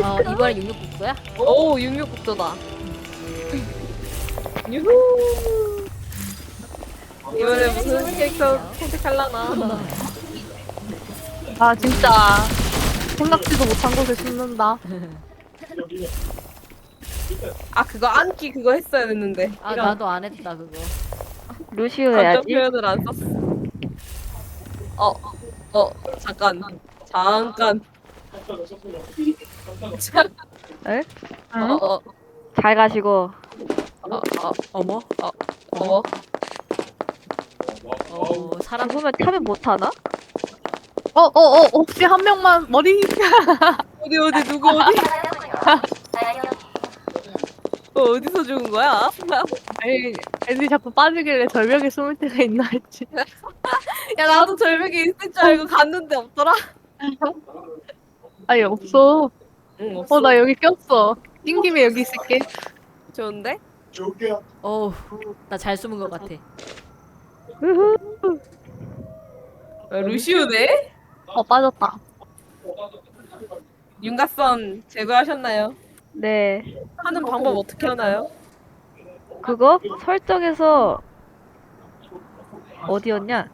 어, 이번엔 육육국도야? 오 66국도다. 유후. 이번에 무슨 캐릭터 선택할라나? 아 진짜. 생각지도 못한 곳에 숨는다. 아 그거 안기 그거 했어야 됐는데. 아 이런 나도 안 했다 그거. 루시오 감정 해야지. 표현을 안 썼어. 어, 어, 잠깐. 잠깐. 자, 에? 어, 어, 잘 가시고. 어, 어, 어머? 어, 어, 어 사람 죽으면 타면 못 하나? 어 어 어 혹시 한 명만 머리 어디 어디 누구 어디 어, 어디서 죽은 거야? 아니, 애들이 자꾸 빠지길래 절벽에 숨을 때가 있나 했지. 야 나도 절벽에 있을 줄 알고 갔는데 없더라 아니 없어. 응 없어 어 나 여기 꼈어. 낀 김에 여기 있을게. 좋은데? 어우 나 잘 숨은 것 같아. 어, 루시우네? 어 빠졌다. 윤가선 제거하셨나요? 네. 하는 방법 어떻게 하나요? 그거 설정에서 어디였냐?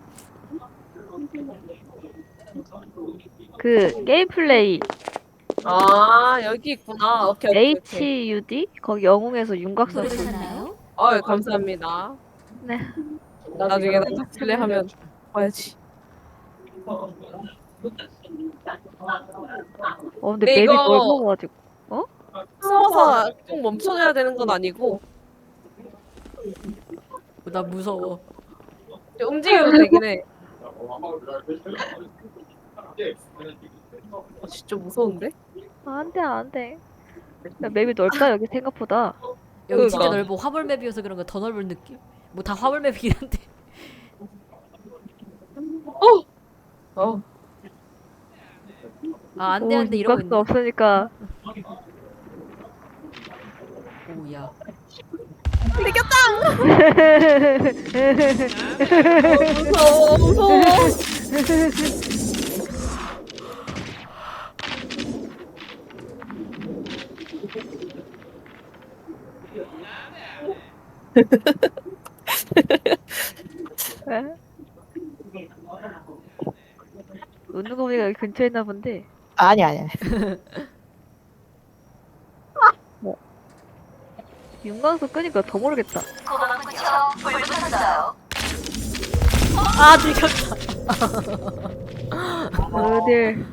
그 게임 플레이. 아 여기 있구나. 오케이 오케이 오케이. HUD 거기 영웅에서 윤곽선 노래 쏘- 찾나요? 어이 감사합니다. 네. 나중에 나도 플레이하면 봐야지. 어 근데 근데 맵이 이거- 넓어가지고. 숨어서 꼭 멈춰줘야 되는 건 아니고. 어, 나 무서워. 움직여도 되긴 해 어, 진짜 무서운데? 아, 안돼 안돼. 야, 맵이 넓다 여기 생각보다. 여기 진짜 그러니까. 넓어. 화물 맵이어서 그런가 더 넓은 느낌? 뭐 다 화물 맵이긴 한데. 어 아 안돼 오, 안돼 이러고 있네. 없으니까 오야. 무서워 무서워 웃는 거 보니까 여기 근처에 있나 본데. 아니 아니. 아니. 윤곽선 끄니까 더 모르겠다. 아 들켰다. 어딜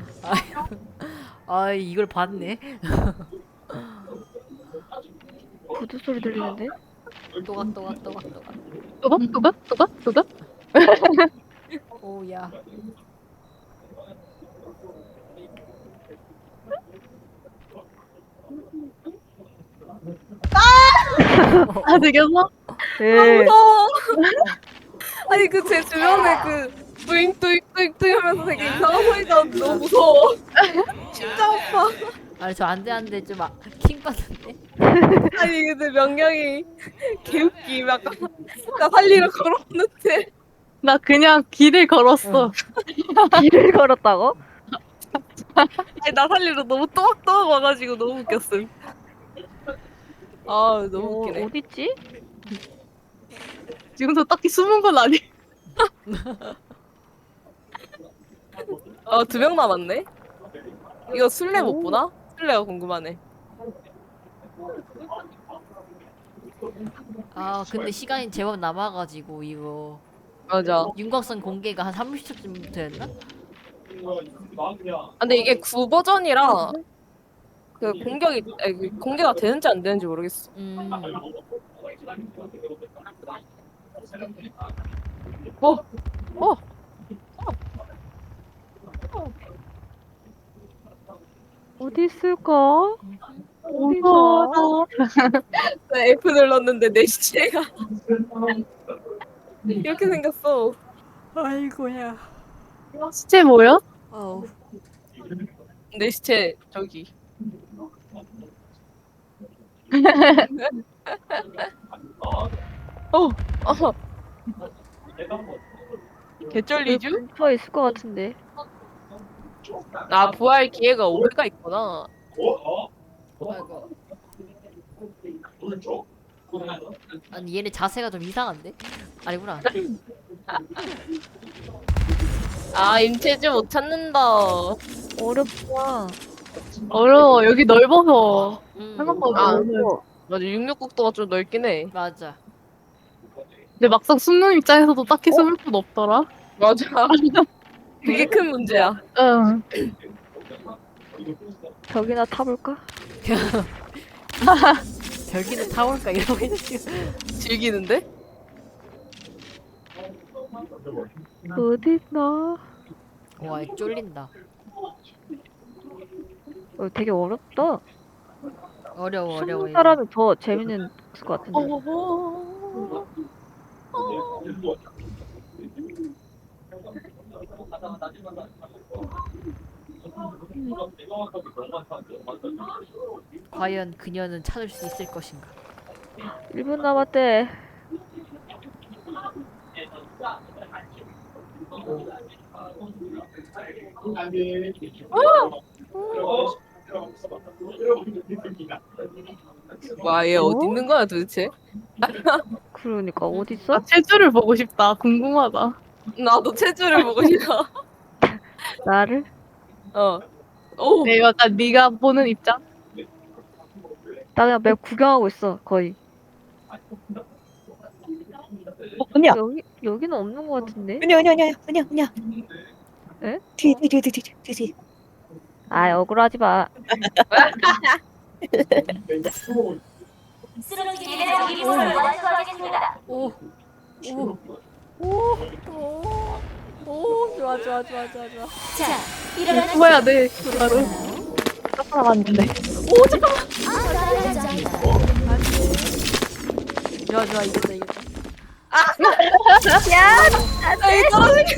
아 이걸 봤네. 구두 소리 들리는데? 또각 또각 또각 또각. 또가 또가 또가 또가. 오야. 아 되겠어? 에 무서워 아니 그 제 주변에 그 뚜잉 뚜잉 뚜잉 뚜잉 하면서 되게 이상한 소리가 너무 무서워 심장 아파 아니 저 안돼 안돼 좀킹 받는데. 아니 근데 명령이 개웃기 약간 나 살리러 걸어오는데 나 그냥 길을 걸었어. 길을 걸었다고? 아니 나 살리러 너무 또박또박 와가지고 너무 웃겼음 아 너무 어, 웃기네 어딨지? 지금도 딱히 숨은 건 아니. 어두 명 남았네 이거 술래 못 보나? 술래가 궁금하네 아 근데 시간이 제법 남아가지고 이거 맞아 윤곽선 공개가 한 30초쯤부터 였나? 아, 근데 이게 9 버전이라 그 공격이 아니, 그 공개가 되는지 안 되는지 모르겠어 음. 어? 어? 어디 있을까? 나 F 눌렀는데 내 시체가 이렇게 생겼어 아이고야. 시체 뭐야? 어우. 내 시체 저기 어, 어. 개쩔리쥬? 근처에 있을 것 같은데. 아 부활 기회가 5회가 있구나 아이고. 아니 얘네 자세가 좀 이상한데? 아니구나. 아 임체주 못 찾는다. 어렵구나. 어려워. 여기 넓어서 음, 생각보다 아. 넓어. 맞아 66국도가 좀 넓긴 해. 맞아. 근데 막상 숨는 입장에서도 딱히 숨을 곳 없더라. 맞아. 그게 큰 문제야. 응. 벽이나 타볼까? 벽이는 타올까 이러고 있지. 즐기는데? 어딨나? 와 쫄린다. 어, 되게 어렵다. 어려워 어려워. 숨는 이거. 사람이 더 재밌는 것 같은데. 어. 과연 그녀는 찾을 수 있을 것인가? 1분 남았대. 와, 얘 어? 어디 있는 거야 도대체? 그러니까 어딨어? 나 체주를 보고 싶다. 궁금하다. 나도 체주를 보고 싶어. 나를? 어. 오. 네, 약간 네가 보는 입장. 나 그냥 맵 구경하고 있어 거의. 어, 은야, 여기 여기는 없는 것 같은데? 은야, 은야, 은야, 은야, 은야. 에? 뒤, 뒤, 뒤, 뒤, 뒤, 뒤, 뒤. 아 억울하지 마. 오. 오. 오. 오. 오. 좋아 좋아 좋아 좋아 좋아. 뭐야, 네. 바로. 딱 남았는데. 좋아 좋아 이겼다 이겼다. 아이 떨어지.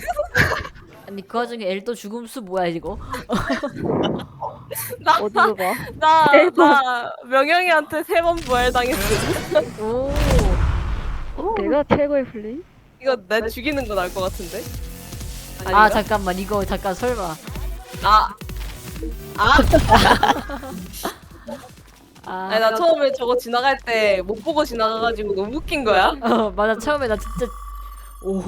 아니 그 와중에 엘도 죽음수 뭐야 이거? 어디로 봐? 나, 나 명영이한테 세 번 부활당했어. 오. 내가 최고의 플레이? 이거 내 죽이는 거 나을 것 같은데? 아? 잠깐만 이거 잠깐 설마. 아, 아. 아니 나 처음에 저거 지나갈 때 못 보고 지나가가지고 너무 웃긴 거야. 어 맞아 처음에 나 진짜 오